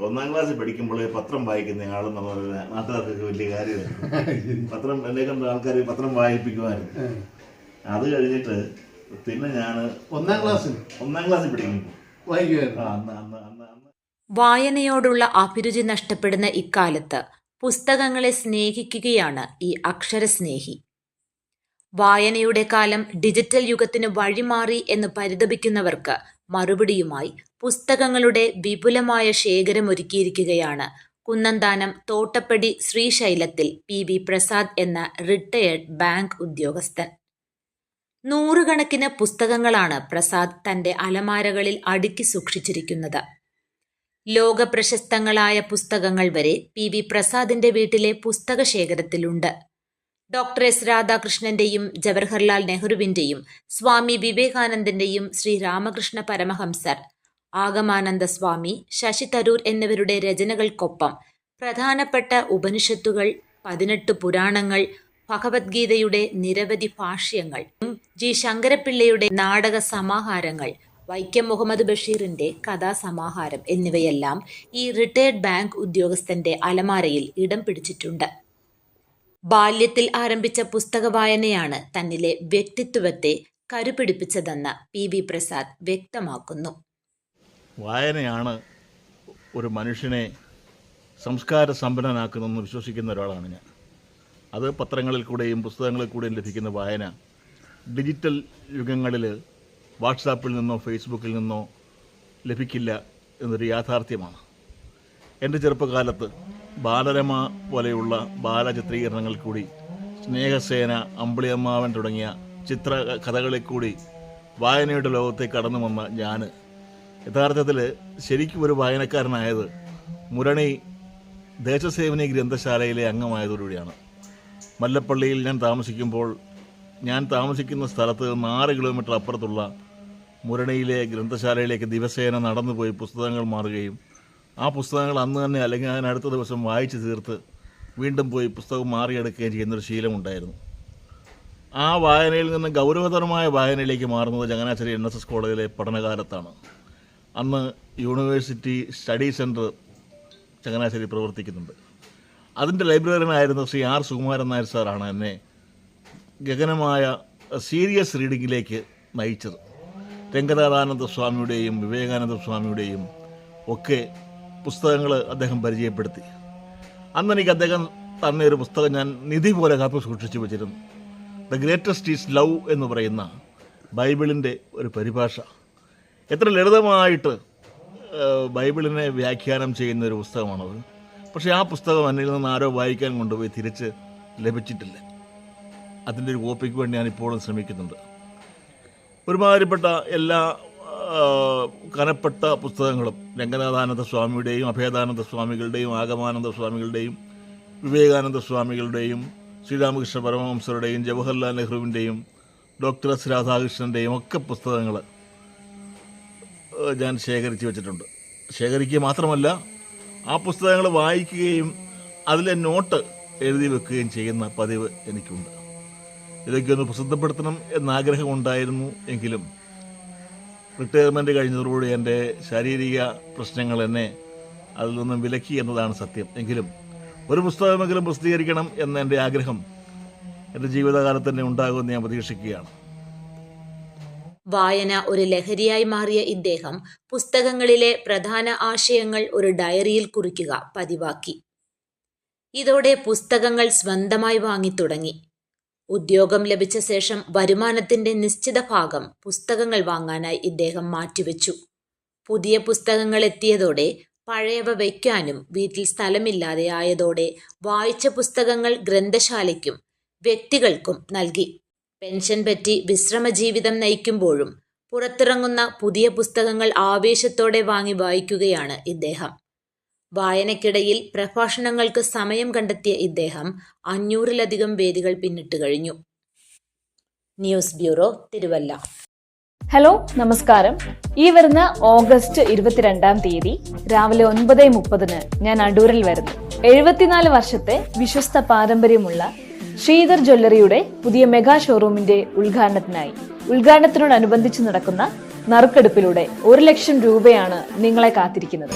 ഒന്നാം ക്ലാസ്സിൽ പഠിക്കുമ്പോൾ പത്രം വായിക്കുന്ന ആളെന്ന് പറഞ്ഞാൽ നാട്ടുകാർക്ക് വലിയ കാര്യമാണ് പത്രം എന്നെ കണ്ട ആൾക്കാർ പത്രം വായിപ്പിക്കുമായിരുന്നു. അത് കഴിഞ്ഞിട്ട് പിന്നെ ഞാൻ ഒന്നാം ക്ലാസ്സിൽ ഒന്നാം ക്ലാസ്സിൽ പഠിക്കുമ്പോൾ വായിക്കുമായിരുന്നു? അന്ന് അന്ന് അന്ന് അന്ന്. വായനയോടുള്ള അഭിരുചി നഷ്ടപ്പെടുന്ന ഇക്കാലത്ത് പുസ്തകങ്ങളെ സ്നേഹിക്കുകയാണ് ഈ അക്ഷരസ്നേഹി. വായനയുടെ കാലം ഡിജിറ്റൽ യുഗത്തിന് വഴിമാറി എന്ന് പരിതപിക്കുന്നവർക്ക് മറുപടിയുമായി പുസ്തകങ്ങളുടെ വിപുലമായ ശേഖരം ഒരുക്കിയിരിക്കുകയാണ് കുന്നന്താനം തോട്ടപ്പടി ശ്രീശൈലത്തിൽ പി. വി. പ്രസാദ് എന്ന റിട്ടയേർഡ് ബാങ്ക് ഉദ്യോഗസ്ഥൻ. നൂറുകണക്കിന് പുസ്തകങ്ങളാണ് പ്രസാദ് തന്റെ അലമാരകളിൽ അടുക്കി സൂക്ഷിച്ചിരിക്കുന്നത്. ലോകപ്രശസ്തങ്ങളായ പുസ്തകങ്ങൾ വരെ പി. വി. പ്രസാദിന്റെ വീട്ടിലെ പുസ്തക ശേഖരത്തിലുണ്ട് ഡോക്ടർ എസ്. രാധാകൃഷ്ണന്റെയും ജവഹർലാൽ നെഹ്റുവിന്റെയും സ്വാമി വിവേകാനന്ദന്റെയും ശ്രീ രാമകൃഷ്ണ പരമഹംസർ ആഗമാനന്ദ സ്വാമി ശശി തരൂർ എന്നിവരുടെ രചനകൾക്കൊപ്പം പ്രധാനപ്പെട്ട ഉപനിഷത്തുകൾ പതിനെട്ട് പുരാണങ്ങൾ ഭഗവത്ഗീതയുടെ നിരവധി ഭാഷ്യങ്ങൾ ജി ശങ്കരപ്പിള്ളയുടെ നാടക സമാഹാരങ്ങൾ വൈക്കം മുഹമ്മദ് ബഷീറിന്റെ കഥാസമാഹാരം എന്നിവയെല്ലാം ഈ റിട്ടയർഡ് ബാങ്ക് ഉദ്യോഗസ്ഥന്റെ അലമാരയിൽ ഇടം പിടിച്ചിട്ടുണ്ട്. ബാല്യത്തിൽ ആരംഭിച്ച പുസ്തക വായനയാണ് തന്നിലെ വ്യക്തിത്വത്തെ കരുപിടിപ്പിച്ചതെന്ന് പി വി പ്രസാദ് വ്യക്തമാക്കുന്നു. വായനയാണ് ഒരു മനുഷ്യനെ സംസ്കാര സമ്പന്നനാക്കുന്നതെന്ന് വിശ്വസിക്കുന്ന ഒരാളാണ് ഞാൻ. അത് പത്രങ്ങളിൽ കൂടെയും പുസ്തകങ്ങളിൽ കൂടെയും ലഭിക്കുന്ന വായന ഡിജിറ്റൽ യുഗങ്ങളിൽ വാട്സാപ്പിൽ നിന്നോ ഫേസ്ബുക്കിൽ നിന്നോ ലഭിക്കില്ല എന്നൊരു യാഥാർത്ഥ്യമാണ്. എന്റെ ചെറുപ്പകാലത്ത് ബാലരമ പോലെയുള്ള ബാലചിത്രീകരണങ്ങൾ കൂടി സ്നേഹസേന അമ്പിളിയമ്മാവൻ തുടങ്ങിയ ചിത്ര കഥകളിൽ കൂടി വായനയുടെ ലോകത്തേക്ക് കടന്നു വന്ന ഞാൻ യഥാർത്ഥത്തിൽ ശരിക്കും ഒരു വായനക്കാരനായത് മുരണി ദേശസേവനി ഗ്രന്ഥശാലയിലെ അംഗമായതോടുകൂടിയാണ്. മല്ലപ്പള്ളിയിൽ ഞാൻ താമസിക്കുമ്പോൾ ഞാൻ താമസിക്കുന്ന സ്ഥലത്ത് ആറ് കിലോമീറ്റർ അപ്പുറത്തുള്ള മുരണിയിലെ ഗ്രന്ഥശാലയിലേക്ക് ദിവസേന നടന്നു പോയി പുസ്തകങ്ങൾ മാറുകയും ആ പുസ്തകങ്ങൾ അന്ന് തന്നെ അല്ലെങ്കിൽ അതിന് അടുത്ത ദിവസം വായിച്ചു തീർത്ത് വീണ്ടും പോയി പുസ്തകം മാറിയെടുക്കുകയും ചെയ്യുന്നൊരു ശീലമുണ്ടായിരുന്നു. ആ വായനയിൽ നിന്ന് ഗൗരവതരമായ വായനയിലേക്ക് മാറുന്നത് ചങ്ങനാശ്ശേരി എൻ എസ് എസ് കോളേജിലെ പഠനകാലത്താണ്. അന്ന് യൂണിവേഴ്സിറ്റി സ്റ്റഡി സെന്റർ ചങ്ങനാശ്ശേരി പ്രവർത്തിക്കുന്നുണ്ട്. അതിന്റെ ലൈബ്രറിയനായിരുന്ന ശ്രീ ആർ സുകുമാരൻ നായർ സാറാണ് എന്നെ ഗഗനമായ സീരിയസ് റീഡിങ്ങിലേക്ക് നയിച്ചത്. രംഗനാഥാനന്ദ സ്വാമിയുടെയും വിവേകാനന്ദ സ്വാമിയുടെയും ഒക്കെ പുസ്തകങ്ങൾ അദ്ദേഹം പരിചയപ്പെടുത്തി. അന്ന് എനിക്ക് അദ്ദേഹം തന്ന ഒരു പുസ്തകം ഞാൻ നിധി പോലെ കാപ്പി സൂക്ഷിച്ചു വെച്ചിരുന്നു. ദ ഗ്രേറ്റസ്റ്റ് ഈസ് ലവ് എന്ന് പറയുന്ന ബൈബിളിന്റെ ഒരു പരിഭാഷ. എത്ര ലളിതമായിട്ട് ബൈബിളിനെ വ്യാഖ്യാനം ചെയ്യുന്ന ഒരു പുസ്തകമാണത്. പക്ഷേ ആ പുസ്തകം എന്നിൽ നിന്ന് ആരോ വായിക്കാൻ കൊണ്ടുപോയി തിരിച്ച് ലഭിച്ചിട്ടില്ല. അതിന്റെ ഒരു കോപ്പിക്ക് വേണ്ടി ഞാൻ ഇപ്പോഴും ശ്രമിക്കുന്നുണ്ട്. ഒരുമാതിരിപ്പെട്ട എല്ലാ കനപ്പെട്ട പുസ്തകങ്ങളും രംഗനാഥാനന്ദ സ്വാമിയുടെയും അഭേദാനന്ദ സ്വാമികളുടെയും ആഗമാനന്ദ സ്വാമികളുടെയും വിവേകാനന്ദ സ്വാമികളുടെയും ശ്രീരാമകൃഷ്ണ പരമഹംസരുടെയും ജവഹർലാൽ നെഹ്റുവിന്റെയും ഡോക്ടർ എസ് രാധാകൃഷ്ണന്റെയും ഒക്കെ പുസ്തകങ്ങൾ ഞാൻ ശേഖരിച്ച് വെച്ചിട്ടുണ്ട്. ശേഖരിക്കുക മാത്രമല്ല ആ പുസ്തകങ്ങൾ വായിക്കുകയും അതിലെ നോട്ട് എഴുതി വെക്കുകയും ചെയ്യുന്ന പതിവ് എനിക്കുണ്ട്. ഇതൊക്കെ ഒന്ന് പ്രസിദ്ധപ്പെടുത്തണം എന്നാഗ്രഹമുണ്ടായിരുന്നു എങ്കിലും റിട്ടയർമെന്റ് കഴിഞ്ഞതോടുകൂടി എന്റെ ശാരീരിക പ്രശ്നങ്ങൾ എന്നെ അതിൽ നിന്നും വിലക്കി എന്നതാണ് സത്യം. എങ്കിലും ഒരു പുസ്തകമെങ്കിലും പ്രസിദ്ധീകരിക്കണം എന്ന എന്റെ ആഗ്രഹം എന്റെ ജീവിതകാലത്ത് തന്നെ ഉണ്ടാകുമെന്ന് ഞാൻ പ്രതീക്ഷിക്കുകയാണ്. വായന ഒരു ലഹരിയായി മാറിയ ഇദ്ദേഹം പുസ്തകങ്ങളിലെ പ്രധാന ആശയങ്ങൾ ഒരു ഡയറിയിൽ കുറിക്കുക പതിവാക്കി. ഇതോടെ പുസ്തകങ്ങൾ സ്വന്തമായി വാങ്ങിത്തുടങ്ങി. ഉദ്യോഗം ലഭിച്ച ശേഷം വരുമാനത്തിന്റെ നിശ്ചിത ഭാഗം പുസ്തകങ്ങൾ വാങ്ങാനായി ഇദ്ദേഹം മാറ്റിവെച്ചു. പുതിയ പുസ്തകങ്ങൾ എത്തിയതോടെ പഴയവ വയ്ക്കാനും വീട്ടിൽ സ്ഥലമില്ലാതെ ആയതോടെ വായിച്ച പുസ്തകങ്ങൾ ഗ്രന്ഥശാലയ്ക്കും വ്യക്തികൾക്കും നൽകി. പെൻഷൻ പറ്റി വിശ്രമ ജീവിതം നയിക്കുമ്പോഴും പുറത്തിറങ്ങുന്ന പുതിയ പുസ്തകങ്ങൾ ആവേശത്തോടെ വാങ്ങി വായിക്കുകയാണ് ഇദ്ദേഹം. വായനക്കിടയിൽ പ്രഭാഷണങ്ങൾക്ക് സമയം കണ്ടെത്തിയ ഇദ്ദേഹം അഞ്ഞൂറിലധികം വേദികൾ പിന്നിട്ട് കഴിഞ്ഞു. News bureau Thiruvalla. ഹലോ നമസ്കാരം. ഈ വരുന്ന ഓഗസ്റ്റ് ഇരുപത്തിരണ്ടാം തീയതി രാവിലെ ഒൻപത് മുപ്പതിന് ഞാൻ അടൂരിൽ വരുന്നു. എഴുപത്തിനാല് വർഷത്തെ വിശ്വസ്ത പാരമ്പര്യമുള്ള ശ്രീധർ ജ്വല്ലറിയുടെ പുതിയ മെഗാ ഷോറൂമിന്റെ ഉദ്ഘാടനത്തിനായി. ഉദ്ഘാടനത്തിനോടനുബന്ധിച്ച് നടക്കുന്ന നറുക്കെടുപ്പിലൂടെ ഒരു ലക്ഷം രൂപയാണ് നിങ്ങളെ കാത്തിരിക്കുന്നത്.